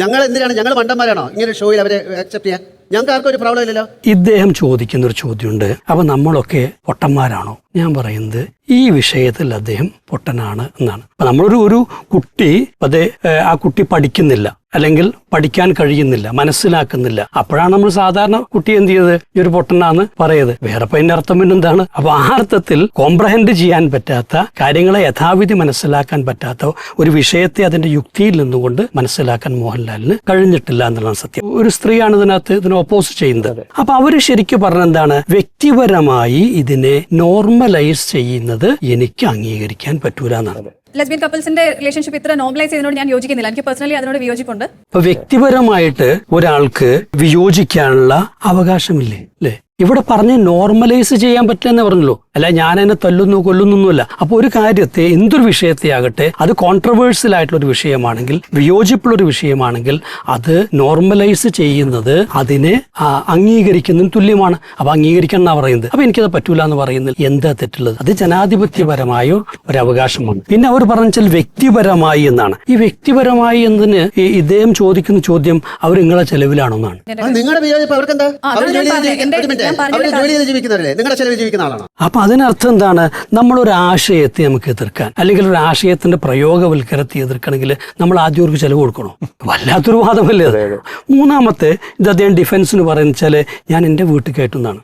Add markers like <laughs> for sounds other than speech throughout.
ഞങ്ങൾ എന്തിനാണ്? ഞങ്ങൾ മണ്ടന്മാരാണോ? ഇങ്ങനെ ഷോയിൽ അവരെ അക്സെപ്റ്റ് ചെയ്യാൻ? ഞങ്ങൾക്ക് ആർക്കും ഒരു പ്രോബ്ലം ഇല്ലല്ലോ. ഇദ്ദേഹം ചോദിക്കുന്ന ഒരു ചോദ്യമുണ്ട്. അപ്പൊ നമ്മളൊക്കെ പൊട്ടന്മാരാണോ? ഞാൻ പറയുന്നത് ഈ വിഷയത്തിൽ അദ്ദേഹം പൊട്ടനാണ് എന്നാണ്. അപ്പൊ നമ്മളൊരു ഒരു കുട്ടി അതെ ആ കുട്ടി പഠിക്കുന്നില്ല. അല്ലെങ്കിൽ പഠിക്കാൻ കഴിയുന്നില്ല മനസ്സിലാക്കുന്നില്ല. അപ്പോഴാണ് നമ്മൾ സാധാരണ കുട്ടി എന്ത് ചെയ്തത്? ഈ ഒരു പൊട്ടനാന്ന് പറയത്. വേറെ അതിന്റെ അർത്ഥം പിന്നെ എന്താണ് അപ്പൊ ആ അർത്ഥത്തിൽ കോംപ്രഹെൻഡ് ചെയ്യാൻ പറ്റാത്ത കാര്യങ്ങളെ യഥാവിധി മനസ്സിലാക്കാൻ പറ്റാത്ത ഒരു വിഷയത്തെ അതിന്റെ യുക്തിയിൽ നിന്നുകൊണ്ട് മനസ്സിലാക്കാൻ മോഹൻലാലിന് കഴിഞ്ഞിട്ടില്ല എന്നുള്ളതാണ് സത്യം. ഒരു സ്ത്രീയാണ് ഇതിനകത്ത് ഇതിനെ ഓപ്പോസ് ചെയ്യുന്നത്. അപ്പൊ അവർ ശരിക്കും പറഞ്ഞെന്താണ് വ്യക്തിപരമായി ഇതിനെ നോർമലൈസ് ചെയ്യുന്നത് എനിക്ക് അംഗീകരിക്കാൻ പറ്റൂല എന്നാണ്. ലെസ്ബിയൻ കപ്പിൾസിന്റെ റിലേഷൻഷിപ്പ് ഇത്ര നോർമലൈസ് ചെയ്യുന്നതിനോട് ഞാൻ യോജിക്കുന്നില്ല. എനിക്ക് പേഴ്സണലി അതിനോട് വിയോജിപ്പുണ്ട്. വ്യക്തിപരമായിട്ട് ഒരാൾക്ക് വിയോജിക്കാനുള്ള അവകാശമില്ലേ? അല്ലേ ഇവിടെ പറഞ്ഞ് നോർമലൈസ് ചെയ്യാൻ പറ്റില്ലെന്ന് പറഞ്ഞല്ലോ അല്ല ഞാൻ എന്നെ തല്ലുന്നു കൊല്ലുന്നൊന്നുമല്ല. അപ്പൊ ഒരു കാര്യത്തെ എന്തൊരു വിഷയത്തെ ആകട്ടെ അത് കോൺട്രവേഴ്സ്യൽ ആയിട്ടുള്ള ഒരു വിഷയമാണെങ്കിൽ വിയോജിപ്പുള്ള ഒരു വിഷയമാണെങ്കിൽ അത് നോർമലൈസ് ചെയ്യുന്നത് അതിനെ അംഗീകരിക്കുന്നതിന് തുല്യമാണ്. അപ്പൊ അംഗീകരിക്കണം എന്നാ പറയുന്നത്. അപ്പൊ എനിക്കത് പറ്റൂല എന്ന് പറയുന്നത് എന്താ തെറ്റുള്ളത്? അത് ജനാധിപത്യപരമായ ഒരു അവകാശമാണ് പിന്നെ അവർ പറഞ്ഞാൽ വ്യക്തിപരമായി എന്നാണ്. ഈ വ്യക്തിപരമായി എന്നതിന് ഈ ഇദ്ദേഹം ചോദിക്കുന്ന ചോദ്യം അവർ നിങ്ങളെ ചെലവിലാണോ എന്നാണ്. അത് നിങ്ങളുടെ അവർ ജോലി ചെയ്ത് ജീവിക്കുന്നവരല്ലേ? നിങ്ങളുടെ ചെലവിൽ ജീവിക്കുന്ന ആളാണോ? അപ്പൊ അതിനർത്ഥം എന്താണ്? നമ്മളൊരു ആശയത്തെ നമുക്ക് എതിർക്കാൻ അല്ലെങ്കിൽ ഒരു ആശയത്തിന്റെ പ്രയോഗവൽക്കരത്തി എതിർക്കണമെങ്കിൽ നമ്മൾ ആദ്യം ഒരു ചെലവ് കൊടുക്കണോ? വല്ലാത്തൊരു വാദമല്ലേ അത്? മൂന്നാമത്തെ ഇത് അദ്ദേഹം ഡിഫൻസിന് പറയുന്ന വെച്ചാൽ ഞാൻ എന്റെ വീട്ടിൽ കയറ്റുന്നതാണ്.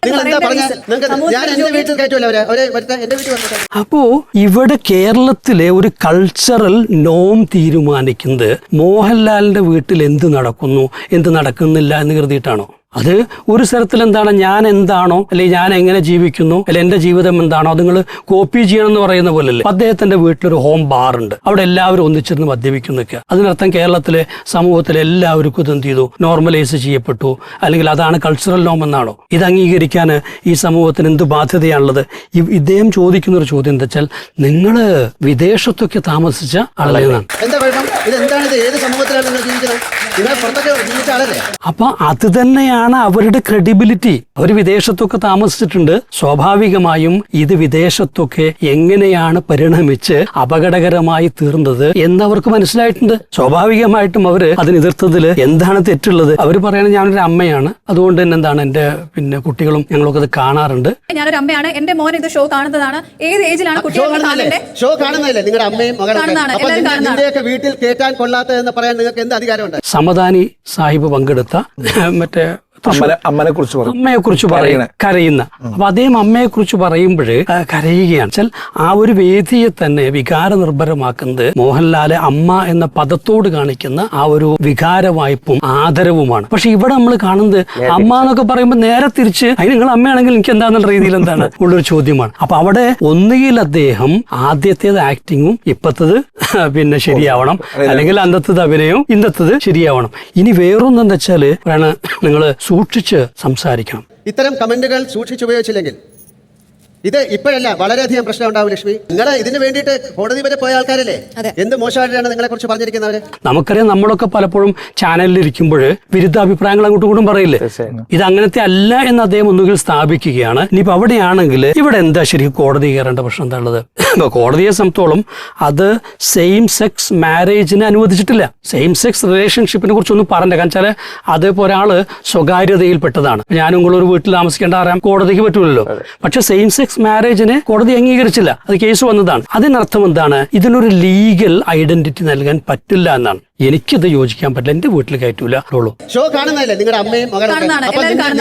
അപ്പോ ഇവിടെ കേരളത്തിലെ ഒരു കൾച്ചറൽ നോം തീരുമാനിക്കുന്നത് മോഹൻലാലിന്റെ വീട്ടിൽ എന്ത് നടക്കുന്നു എന്ത് നടക്കുന്നില്ല എന്ന് കരുതിയിട്ടാണോ? അത് ഒരു സ്ഥലത്തിൽ എന്താണ് ഞാൻ എന്താണോ അല്ലെങ്കിൽ ഞാൻ എങ്ങനെ ജീവിക്കുന്നു അല്ലെ എന്റെ ജീവിതം എന്താണോ അത് നിങ്ങൾ കോപ്പി ചെയ്യണം എന്ന് പറയുന്ന പോലെ പോലല്ലേ അദ്ദേഹത്തിന്റെ വീട്ടിലൊരു ഹോം ബാർ ഉണ്ട്. അവിടെ എല്ലാവരും ഒന്നിച്ചിരുന്ന് മദ്യപിക്കുന്നൊക്കെ അതിനർത്ഥം കേരളത്തിലെ സമൂഹത്തിലെ എല്ലാവർക്കും ഇത് എന്ത് ചെയ്തു? നോർമലൈസ് ചെയ്യപ്പെട്ടു. അല്ലെങ്കിൽ അതാണ് കൾച്ചറൽ നോം എന്നാണോ? ഇത് അംഗീകരിക്കാൻ ഈ സമൂഹത്തിന് എന്ത് ബാധ്യതയാണുള്ളത്? ഇദ്ദേഹം ചോദിക്കുന്ന ഒരു ചോദ്യം എന്താ വെച്ചാൽ നിങ്ങൾ വിദേശത്തൊക്കെ താമസിച്ച ആളല്ലേ? അപ്പൊ അത് തന്നെയാണ് അവരുടെ ക്രെഡിബിലിറ്റി അവർ വിദേശത്തൊക്കെ താമസിച്ചിട്ടുണ്ട്. സ്വാഭാവികമായും ഇത് വിദേശത്തൊക്കെ എങ്ങനെയാണ് പരിണമിച്ച് അപകടകരമായി തീർന്നത് എന്നവർക്ക് മനസ്സിലായിട്ടുണ്ട്. സ്വാഭാവികമായിട്ടും അവർ അതിന് എതിർത്തതിൽ എന്താണ് തെറ്റുള്ളത്? അവർ പറയുന്നത് ഞാനൊരു അമ്മയാണ്. അതുകൊണ്ട് തന്നെ എന്താണ് എന്റെ പിന്നെ കുട്ടികളും ഞങ്ങളൊക്കെ അത് കാണാറുണ്ട്. ഞാനൊരു അമ്മയാണ്. എന്റെ മോൻ ഇത് ഷോ കാണുന്നതാണ്. ഏത് ഏജിലാണ് ഷോ കുട്ടികൾ ഷോ കാണുന്നതല്ലേ? നിങ്ങളുടെ അമ്മയും. നിന്റെയൊക്കെ വീട്ടിൽ കേറ്റാൻ കൊള്ളാത്തതെന്ന് പറയാൻ നിങ്ങൾക്ക് എന്ത് അധികാരമുണ്ട്? സമദാനി സാഹിബ് പങ്കെടുത്ത മറ്റേ അമ്മനെ കുറിച്ച് അമ്മയെ കുറിച്ച് പറയുന്ന കരയുന്ന. അപ്പൊ അദ്ദേഹം അമ്മയെ കുറിച്ച് പറയുമ്പോൾ കരയുകയാണ്. വെച്ചാൽ ആ ഒരു വേദിയെ തന്നെ വികാര നിർഭരമാക്കുന്നത് മോഹൻലാൽ അമ്മ എന്ന പദത്തോട് കാണിക്കുന്ന ആ ഒരു വികാര വായ്പും ആദരവുമാണ്. പക്ഷെ ഇവിടെ നമ്മൾ കാണുന്നത് അമ്മ എന്നൊക്കെ പറയുമ്പോൾ നേരെ തിരിച്ച് അതിന് നിങ്ങൾ അമ്മയാണെങ്കിൽ എനിക്ക് എന്താന്നുള്ള രീതിയിൽ എന്താണ്? <laughs> ഉള്ളൊരു ചോദ്യമാണ്. അപ്പൊ അവിടെ ഒന്നുകിൽ അദ്ദേഹം ആദ്യത്തേത് ആക്ടിങ്ങും ഇപ്പത്തത് <laughs> പിന്നെ ശരിയാവണം. അല്ലെങ്കിൽ അന്നത്തത് അഭിനയവും ഇന്നത്തത് ശരിയാവണം. ഇനി വേറൊന്നെന്താ വെച്ചാൽ വേണം നിങ്ങൾ സൂക്ഷിച്ച് സംസാരിക്കണം. ഇത്തരം കമന്റുകൾ സൂക്ഷിച്ചുപയോഗിച്ചില്ലെങ്കിൽ ഇത് ഇപ്പോഴല്ല വളരെയധികം പ്രശ്നം ഉണ്ടാവും ലക്ഷ്മി. നിങ്ങൾ ഇതിന് വേണ്ടിയിട്ട് കോടതി വരെ പോയ ആൾക്കാരല്ലേ? എന്ത് മോശമായിട്ടാണ് നിങ്ങളെ കുറിച്ച് പറഞ്ഞിരിക്കുന്നവര്? നമുക്കറിയാം നമ്മളൊക്കെ പലപ്പോഴും ചാനലിൽ ഇരിക്കുമ്പോൾ വിരുദ്ധ അഭിപ്രായങ്ങൾ അങ്ങോട്ടും കൂടും പറയില്ലേ? ഇത് അങ്ങനത്തെ അല്ല എന്ന് അദ്ദേഹം ഒന്നുകിൽ സ്ഥാപിക്കുകയാണ്. ഇനിയിപ്പോ അവിടെയാണെങ്കിൽ ഇവിടെ എന്താ ശരിക്കും കോടതി കയറേണ്ട പ്രശ്നം എന്താ ഉള്ളത്? ഇപ്പൊ കോടതിയെ സംബന്ധിച്ചോളം അത് സെയിം സെക്സ് മാരേജിനെ അനുവദിച്ചിട്ടില്ല. സെയിം സെക്സ് റിലേഷൻഷിപ്പിനെ കുറിച്ചൊന്നും പറഞ്ഞില്ല കാരണം വെച്ചാൽ അത് ഇപ്പോൾ ഒരാൾ സ്വകാര്യതയിൽപ്പെട്ടതാണ്. ഞാനും കൂടെ ഒരു വീട്ടിൽ താമസിക്കേണ്ട അറിയാം കോടതിക്ക് പറ്റൂലല്ലോ. പക്ഷെ സെയിം സെക്സ് മാരേജിനെ കോടതി അംഗീകരിച്ചില്ല. അത് കേസ് വന്നതാണ്. അതിനർത്ഥം എന്താണ്? ഇതിനൊരു ലീഗൽ ഐഡന്റിറ്റി നൽകാൻ പറ്റില്ല എന്നാണ്. എനിക്കിത് യോജിക്കാൻ പറ്റില്ല. എന്റെ വീട്ടിൽ കയറ്റൂല. ഉള്ളൂ ഷോ കാണുന്നതല്ലേ? നിങ്ങളുടെ അമ്മയും.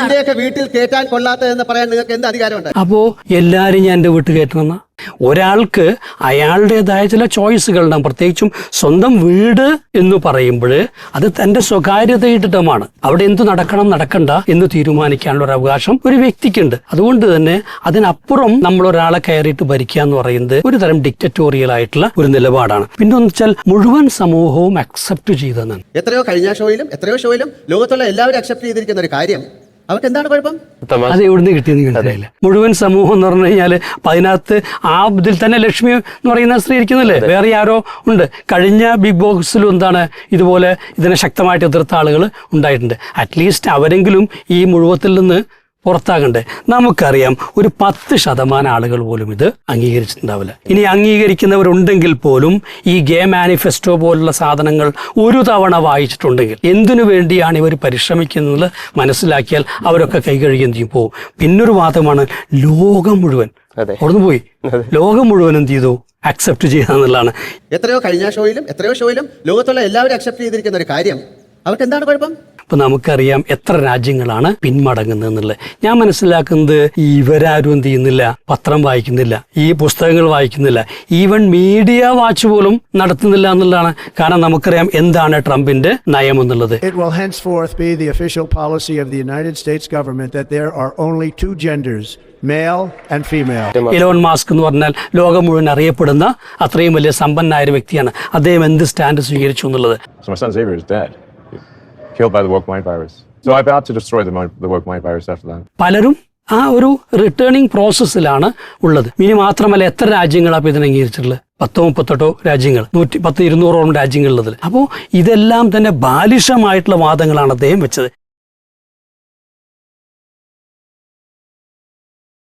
നിന്റെയൊക്കെ വീട്ടിൽ കേറ്റാൻ കൊള്ളാത്തതെന്ന് പറയാൻ നിങ്ങൾക്ക് എന്ത് അധികാരമുണ്ട്? അപ്പോ എല്ലാരും ഞാൻ എന്റെ വീട്ടിൽ കയറ്റണമെന്ന ഒരാൾക്ക് അയാളുടേതായ ചില ചോയ്സുകൾ ഉണ്ടാകും പ്രത്യേകിച്ചും സ്വന്തം വീട് എന്ന് പറയുമ്പോൾ അത് തന്റെ സ്വകാര്യതയിട്ടിട്ടുമാണ് അവിടെ എന്ത് നടക്കണം നടക്കണ്ട എന്ന് തീരുമാനിക്കാനുള്ള ഒരു അവകാശം ഒരു വ്യക്തിക്കുണ്ട്. അതുകൊണ്ട് തന്നെ അതിനപ്പുറം നമ്മൾ ഒരാളെ കയറിയിട്ട് ഭരിക്കുക എന്ന് പറയുന്നത് ഒരു തരം ഡിക്റ്ററ്റോറിയൽ ആയിട്ടുള്ള ഒരു നിലപാടാണ്. പിന്നെ ഒന്ന് വെച്ചാൽ മുഴുവൻ സമൂഹവും അക്സെപ്റ്റ് ചെയ്തെന്നാണ് എത്രയോ കഴിഞ്ഞ ഷോയിലും എത്രയോ ഷോയിലും ലോകത്തുള്ള എല്ലാവരും അക്സെപ്റ്റ് ചെയ്തിരിക്കുന്ന ഒരു കാര്യം അവർക്ക് എന്താണ് കുഴപ്പം അത് എവിടുന്ന് കിട്ടിയെന്ന് മനസ്സിലായില്ല. മുഴുവൻ സമൂഹം എന്ന് പറഞ്ഞു കഴിഞ്ഞാൽ അതിനകത്ത് ആ ഇതിൽ തന്നെ ലക്ഷ്മി എന്ന് പറയുന്ന സ്ത്രീ ഇരിക്കുന്നില്ലേ? വേറെ ആരോ ഉണ്ട്. കഴിഞ്ഞ ബിഗ് ബോക്സിലും എന്താണ് ഇതുപോലെ ഇതിനെ ശക്തമായിട്ട് എതിർത്ത ആളുകൾ ഉണ്ടായിട്ടുണ്ട്. അറ്റ്ലീസ്റ്റ് അവരെങ്കിലും ഈ മുഴുവത്തിൽ നിന്ന് പുറത്താകണ്ടേ? നമുക്കറിയാം ഒരു പത്ത് ശതമാനം ആളുകൾ പോലും ഇത് അംഗീകരിച്ചിട്ടുണ്ടാവില്ല. ഇനി അംഗീകരിക്കുന്നവരുണ്ടെങ്കിൽ പോലും ഈ ഗേ മാനിഫെസ്റ്റോ പോലുള്ള സാധനങ്ങൾ ഒരു തവണ വായിച്ചിട്ടുണ്ടെങ്കിൽ എന്തിനു വേണ്ടിയാണ് ഇവർ പരിശ്രമിക്കുന്നത് മനസ്സിലാക്കിയാൽ അവരൊക്കെ കൈകഴുകയും ചെയ്യും? പോകും പിന്നൊരു വാദമാണ് ലോകം മുഴുവൻ. അതെ. അവിടുന്ന് പോയി. ലോകം മുഴുവൻ എന്ത് ചെയ്തു? അക്സെപ്റ്റ് ചെയ്യാന്നുള്ളതാണ് എത്രയോ കഴിഞ്ഞ ഷോയിലും എത്രയോ ഷോയിലും ലോകത്തുള്ള എല്ലാവരും അക്സെപ്റ്റ് ചെയ്തിരിക്കുന്ന ഒരു കാര്യം. അവർക്ക് എന്താണ് കുഴപ്പം? ഇപ്പൊ നമുക്കറിയാം എത്ര രാജ്യങ്ങളാണ് പിന്മടങ്ങുന്നത് എന്നുള്ളത് ഞാൻ മനസ്സിലാക്കുന്നത് ഇവരാരും എന്ത് ചെയ്യുന്നില്ല പത്രം വായിക്കുന്നില്ല ഈ പുസ്തകങ്ങൾ വായിക്കുന്നില്ല ഈവൻ മീഡിയ വാച്ച് പോലും നടത്തുന്നില്ല എന്നുള്ളതാണ്. കാരണം നമുക്കറിയാം എന്താണ് ട്രംപിന്റെ നയം എന്നുള്ളത്. It will henceforth be the official policy of the United States government that there are only two genders, male and female. Elon Musk എന്ന് പറഞ്ഞാൽ ലോകം മുഴുവൻ അറിയപ്പെടുന്ന അത്രയും വലിയ സമ്പന്നായ ഒരു വ്യക്തിയാണ്. അദ്ദേഹം എന്ത് സ്റ്റാൻഡ് സ്വീകരിച്ചു എന്നുള്ളത്? Killed by the woke mind virus. So I vowed to destroy the, the woke mind virus after that. പലരും ആ ഒരു റിട്ടേണിംഗ് പ്രോസസ്സിലാണ് ഉള്ളത്. ഇനി മാത്രമല്ല എത്ര രാജ്യങ്ങളാണ് ഇതിനെ അംഗീകരിച്ചിട്ടുള്ളത്? പത്തോ മുപ്പത്തെട്ടോ രാജ്യങ്ങൾ. നൂറ്റി പത്ത് ഇരുന്നൂറോളം രാജ്യങ്ങളുള്ളത് അപ്പോൾ ഇതെല്ലാം തന്നെ ബാലിഷമായിട്ടുള്ള വാദങ്ങളാണ് അദ്ദേഹം വെച്ചത്.